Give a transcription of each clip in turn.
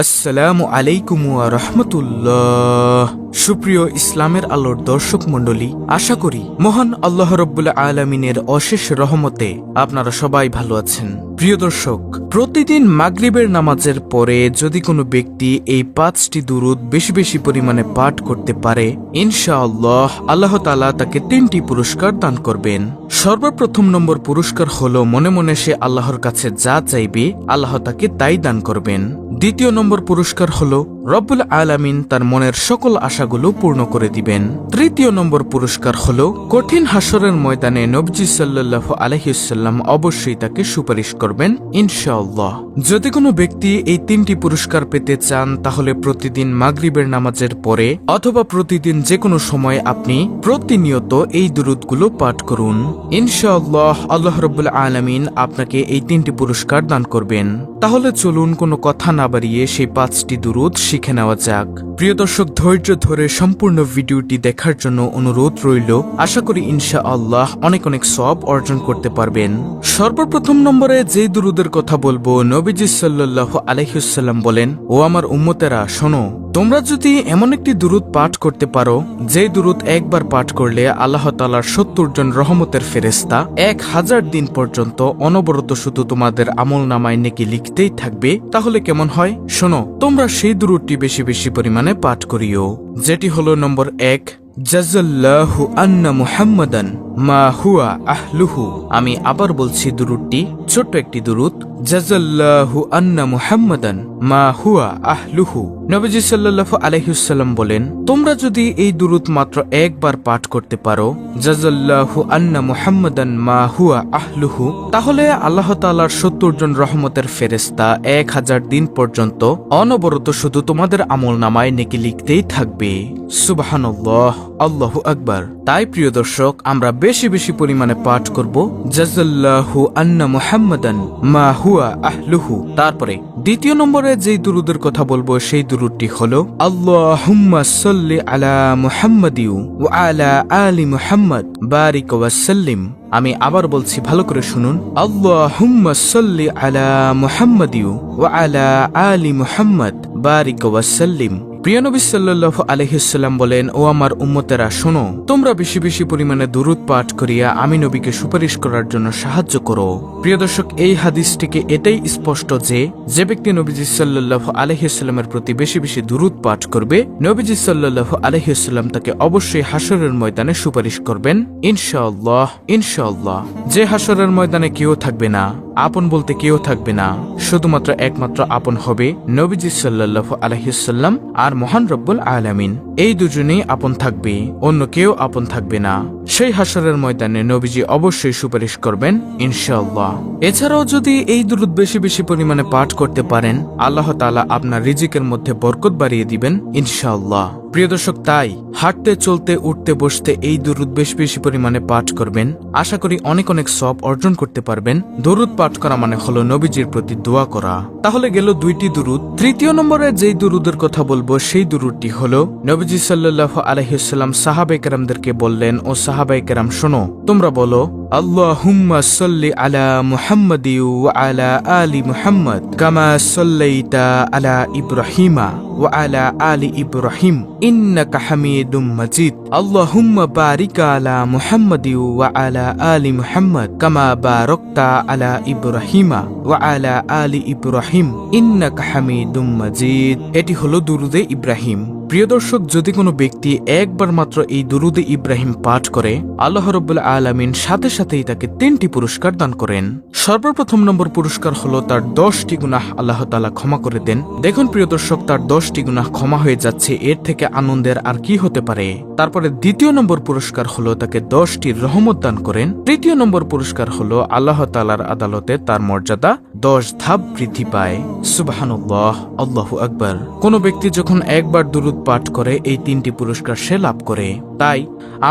আসসালামু আলাইকুম রহমতুল্লাহ। সুপ্রিয় ইসলামের আলোর দর্শক মণ্ডলী, আশা করি মহান আল্লাহ রব্বুল আলমিনের অশেষ রহমতে আপনারা সবাই ভালো আছেন। প্রিয় দর্শক, প্রতিদিন মাগরিবের নামাজের পরে যদি কোনো ব্যক্তি এই পাঁচটি দুরুদ বেশি বেশি পরিমাণে পাঠ করতে পারে, ইনশাআল্লাহ আল্লাহ তালা তাকে তিনটি পুরস্কার দান করবেন। সর্বপ্রথম নম্বর পুরস্কার হল মনে মনে সে আল্লাহর কাছে যা চাইবে, আল্লাহ তাকে তাই দান করবেন। দ্বিতীয় নম্বর পুরস্কার হল রব্বুল আলামিন তার মনের সকল আশাগুলো পূর্ণ করে দিবেন। তৃতীয় নম্বর পুরস্কার হল, কঠিন হাসরের ময়দানে নবজি সাল্লাহ আলহিসাল্লাম অবশ্যই তাকে সুপারিশ করবেন, ইনশাআল্লাহ। যদি কোনো ব্যক্তি এই তিনটি পুরস্কার পেতে চান, তাহলে প্রতিদিন মাগরিবের নামাজের পরে অথবা প্রতিদিন যে কোনো সময় আপনি প্রতিনিয়ত এই দুরুদগুলো পাঠ করুন। ইনশাআল্লাহ আল্লাহ রব্বুল আলামিন আপনাকে এই তিনটি পুরস্কার দান করবেন। তাহলে চলুন কোনো কথা না বাড়িয়ে সেই পাঁচটি দুরুদ শিখে নেওয়া যাক। প্রিয় দর্শক, ধৈর্য ধরে সম্পূর্ণ ভিডিওটি দেখার জন্য অনুরোধ রইল, আশা করি ইনশা আল্লাহ অনেক অনেক সব অর্জন করতে পারবেন। সর্বপ্রথম নম্বরে যে দুরুদের কথা বলব, নবীজি সাল্লাহ আলহিউসাল্লাম বলেন, ও আমার উম্মতেরা, শোনো তোমরা যদি এমন একটি দূরত পাঠ করতে পারো যে দূরত একবার পাঠ করলে আল্লাহ তালার সত্তর জন রহমতের ফেরেস্তা এক হাজার দিন পর্যন্ত অনবরত শুধু তোমাদের আমল নামায় নেকি লিখতেই থাকবে, তাহলে কেমন হয়? শোনো, তোমরা সেই দূরটি বেশি বেশি পরিমাণে পাঠ করিও। যেটি হলো নম্বর এক জাজাল্লাহু আন্না মুহাম্মাদান মা হুয়া আহলুহু। আমি আবার বলছি দুরুদটি, ছোট্ট একটি দুরুদ। জাজাল্লাহু আন্না মুহাম্মাদান মা হুয়া আহলুহু। নবীজি সাল্লাল্লাহু আলাইহিসাল্লাম বলেন, তোমরা যদি এই দুরুদ মাত্র একবার পাঠ করতে পারো জাজাল্লাহু আন্না মুহাম্মাদান মা হুয়া আহলুহু, তাহলে আল্লাহ তাআলার সত্তর জন রহমতের ফেরেস্তা এক হাজার দিন পর্যন্ত অনবরত শুধু তোমাদের আমল নামায় নেকি লিখতেই থাকবে। সুবাহান্লাহ আল্লাহু আকবার। তাই প্রিয় দর্শক, আমরা বেশি বেশি পরিমাণে পাঠ করব জাজাল্লাহু আন্না মুহাম্মাদান মা হুয়া আহলুহু। তারপরে দ্বিতীয় নম্বরে যেই দুরুদের কথা বলব, সেই দুরুদটি হলো, আল্লাহুম্মা সাল্লি আলা মুহাম্মাদিউ ওয়া আলা আলি মুহাম্মদ, বারিক ওয়াসাল্লিম আমি আবার বলছি, ভালো করে শুনুন, আল্লাহুম্মা সাল্লি আলা মুহাম্মাদিউ ওয়া আলা আলি মুহাম্মদ, বারিক ওয়াসাল্লিম প্রিয় নবী সাল্লাহ আলহিসাল্লাম বলেন, ও আমার উম্মতেরা, শোনো, তোমরা বেশি বেশি পরিমাণে দুরুদ পাঠ করিয়া আমি নবীকে সুপারিশ করার জন্য সাহায্য করো। প্রিয় দর্শক, এই হাদিসটিকে এটাই স্পষ্ট যে যে ব্যক্তি নবীজি সাল্লাহ আলহিসাল্লামের প্রতি বেশি বেশি দুরুদ পাঠ করবে, নবীজি সাল্লাহ আলহিসাল্লাম তাকে অবশ্যই হাসরের ময়দানে সুপারিশ করবেন, ইনশাআল্লাহ ইনশাআল্লাহ। যে হাসরের ময়দানে কেউ থাকবে না আপন বলতে কেউ থাকবে না, শুধুমাত্র একমাত্র আপন হবে নবীজি সাল্লাহ আলহিসাল্লাম আর মহান রব্বুল আলামিন। এই দুজনেই আপন থাকবে, অন্য কেউ আপন থাকবে না। সেই হাসরের ময়দানে নবীজি অবশ্যই সুপারিশ করবেন ইনশাল্লাহ এছাড়াও যদি এই দুরুদ বেশি বেশি পরিমাণে পাঠ করতে পারেন, আল্লাহ তালা আপনার রিজিকের মধ্যে বরকত বাড়িয়ে দিবেন, ইনশাআল্লাহ। প্রিয় দর্শক, তাই হাঁটতে, চলতে, উঠতে, বসতে এই দুরুদ বেশ বেশি পরিমাণে পাঠ করবেন। আশা করি অনেক অনেক সব অর্জন করতে পারবেন। দরুদ পাঠ করা মানে হলো নবীজির প্রতি দোয়া করা। তাহলে গেল দুইটি দুরুদ। তৃতীয় নম্বরে যেই দুরুদের কথা বলব, সেই দুরুদটি হলো, নবীজি সাল্লাহ আলহিসাল্লাম সাহাবাই কেরামদেরকে বললেন, ও সাহাবাই কেরাম, শোনো, তোমরা বলো আল্লাহুম্মা সাল্লি আলা মুহাম্মাদি ওয়া আলা আলি মুহাম্মদ কামা সাল্লাইতা আলা ইব্রাহিমা ওয়া আলা আলি ইব্রাহিম ইন্নাকা হামিদুম মাজিদ আল্লাহুম্মা বারিক আলা মুহাম্মাদি ওয়া আলা আলি মুহাম্মদ কামা বারাকতা আলা ইব্রাহিমা ওয়া আলা আলি ইব্রাহিম ইন্নাকা হামিদুম মাজিদ এটি হলো দুরুদে ইব্রাহিম। প্রিয় দর্শক, যদি কোনো ব্যক্তি একবার মাত্র এই দুরুদে ইব্রাহিম পাঠ করে, আল্লাহ রব্বুল আলমিন সাথে সাথেই তাকে তিনটি পুরস্কার দান করেন। সর্বপ্রথম নম্বর পুরস্কার হলো তার দশটি গুনাহ আল্লাহ তালা ক্ষমা করে দেন। দেখুন প্রিয় দর্শক, তার দশটি গুনাহ ক্ষমা হয়ে যাচ্ছে, এর থেকে আনন্দের আর কি হতে পারে? তারপরে দ্বিতীয় নম্বর পুরস্কার হলো তাকে দশটি রহমত দান করেন। তৃতীয় নম্বর পুরস্কার হলো আল্লাহ তালার আদালতে তার মর্যাদা। দশ ধাপ বৃদ্ধি পায়। সুবাহানুল্লাহ, আল্লাহ আকবর। কোনো ব্যক্তি যখন একবার দুরুদ পাঠ করে, এই তিনটি পুরস্কার সে লাভ করে। তাই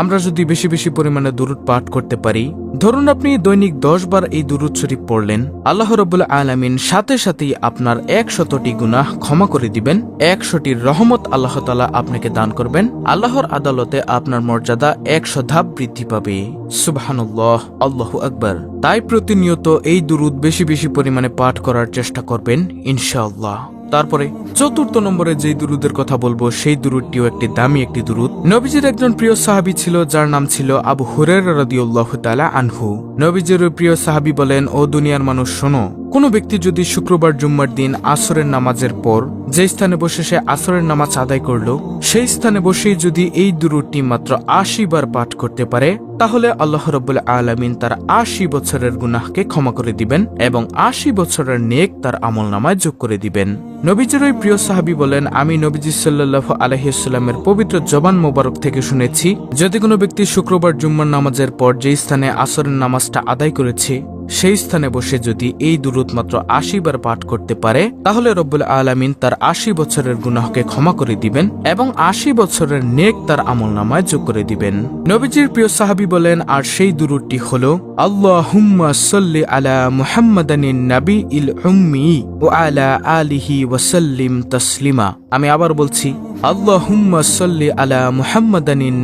আমরা যদি বেশি বেশি পরিমাণে দুরুদ পাঠ করতে পারি, ধরুন আপনি দৈনিক দশ বার এই দুরুদ শরীফ পড়লেন, আল্লাহ রবুল্লা আলমিন সাথে সাথেই আপনার একশতটি গুনাহ ক্ষমা করে দিবেন একশোটির রহমত আল্লাহ তালা আপনাকে দান করবেন, আল্লাহর আদালতে আপনার মর্যাদা একশো ধাপ বৃদ্ধি পাবে। সুবাহানুল্লাহ, আল্লাহ আকবর। তাই প্রতিনিয়ত এই দুরুদ বেশি বেশি পরিমাণে পাঠ করার চেষ্টা করবেন, ইনশাআল্লাহ। তারপরে চতুর্থ নম্বরে যেই দুরুদের কথা বলব, সেই দুরুদটিও একটি দামি একটি দুরুদ। নবীজির একজন প্রিয় সাহাবি ছিল, যার নাম ছিল আবু হুরের রাদিউল্লাহ তালা আনহু। নবীজির প্রিয় সাহাবি বলেন, ও দুনিয়ার মানুষ, শোনো কোনো ব্যক্তি যদি শুক্রবার জুম্মার দিন আসরের নামাজের পর যে স্থানে বসে সে আসরের নামাজ আদায় করল, সেই স্থানে বসেই যদি এই দুরুটি মাত্র আশি বার পাঠ করতে পারে, তাহলে আল্লাহ রব্বুল আলমিন তার আশি বছরের গুনাহকে ক্ষমা করে দিবেন এবং আশি বছরের নেক তার আমল নামায় যোগ করে দিবেন। নবীজির ওই প্রিয় সাহাবী বলেন, আমি নবীজি সাল্লাহ আলহিসাল্লামের পবিত্র জবান মোবারক থেকে শুনেছি, যদি কোনো ব্যক্তি শুক্রবার জুম্মার নামাজের পর যে স্থানে আসরের নামাজটা আদায় করেছে সেই স্থানে বসে যদি এই দুরুদ মাত্র আশি বার পাঠ করতে পারে, তাহলে রব্বুল আলামিন তার আশি বছরের গুনাহকে ক্ষমা করে দিবেন এবং আশি বছরের নেক তার আমল নামায় যোগ করে দিবেন। নবীজির প্রিয় সাহাবী বলেন, আর সেই দুরুদটি হল আল্লাহ হুম্মা সল্লি আলা মুহাম্মাদানিন নাবি ইল উম্মি ও আলা আলিহি ওয়াসাল্লিম তসলিমা। আমি আবার বলছি আলা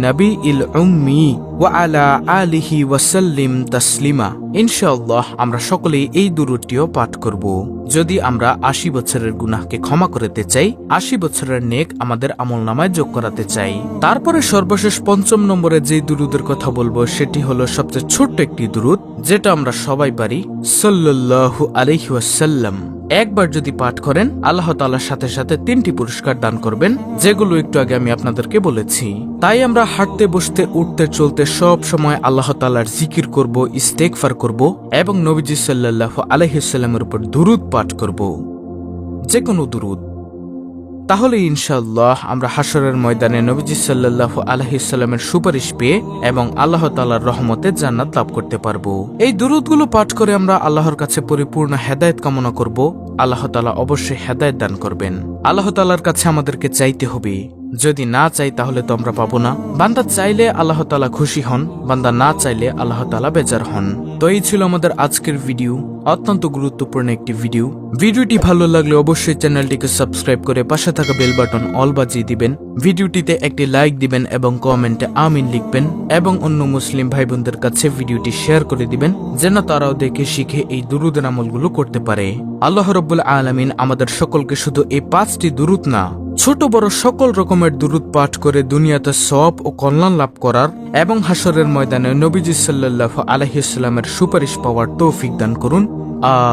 নবী ইল আলা আলিহি ওয়াসাল্লিম আমরা সকলেই এই দুরুটিও পাঠ করব। যদি আমরা আশি বছরের গুনাহকে ক্ষমা করতে চাই, আশি বছরের নেক আমাদের আমল নামায় যোগ করাতে চাই। তারপরে সর্বশেষ পঞ্চম নম্বরে যে দুরুদের কথা বলব, সেটি হলো সবচেয়ে ছোট্ট একটি দুরুদ যেটা আমরা সবাই পারি, সাল্লাল্লাহু আলাইহি ওয়াসাল্লাম। একবার যদি পাঠ করেন, আল্লাহ তালার সাথে সাথে তিনটি পুরস্কার দান করবেন, যেগুলো একটু আগে আমি আপনাদেরকে বলেছি। তাই আমরা হাঁটতে, বসতে, উঠতে, চলতে সব সময় আল্লাহ তালার জিকির করব ইস্তেকফার করব এবং নবীজি সাল্লাহ আলহিসাল্লামের উপর দুরুদ পাঠ করব। যে কোনো দুরুদ। তাহলে ইনশাল্লাহ আমরা হাসরের ময়দানে নবীজি সাল্লাহ আলহিসাল্লামের সুপারিশ পেয়ে এবং আল্লাহ তালার রহমতে জান্নাত লাভ করতে পারব। এই দুরুদগুলো পাঠ করে আমরা আল্লাহর কাছে পরিপূর্ণ হেদায়ত কামনা করব। আল্লাহ তালা অবশ্যই হেদায়ত দান করবেন। আল্লাহ তালার কাছে আমাদেরকে চাইতে হবে। যদি না চাই তাহলে তো আমরা পাবো না। বান্দা চাইলে আল্লাহ তালা খুশি হন, বান্দা না চাইলে আল্লাহ তালা বেজার হন। তো এই ছিল আমাদের আজকের ভিডিও, অত্যন্ত গুরুত্বপূর্ণ একটি ভিডিও। ভিডিওটি ভালো লাগলে অবশ্যই চ্যানেলটিকে সাবস্ক্রাইব করে পাশে থাকা বেল বাটন অল বাজিয়ে দিবেন। ভিডিওটিতে একটি লাইক দিবেন এবং কমেন্টে আমিন লিখবেন এবং অন্য মুসলিম ভাই বোনদের কাছে ভিডিওটি শেয়ার করে দিবেন, যেন তারাও দেখে, শিখে এই দুরুদের আমলগুলো করতে পারে। আল্লাহ রব্বুল আলমিন আমাদের সকলকে শুধু এই পাঁচটি দুরুদ না ছোট বড় সকল রকমের দুরুদ পাঠ করে দুনিয়াতে সব ও কল্যাণ লাভ করার এবং হাসরের ময়দানে নবীজি সাল্লাহ আলহিসাল্লামের সুপারিশ পাওয়ার তৌফিক দান করুন। আ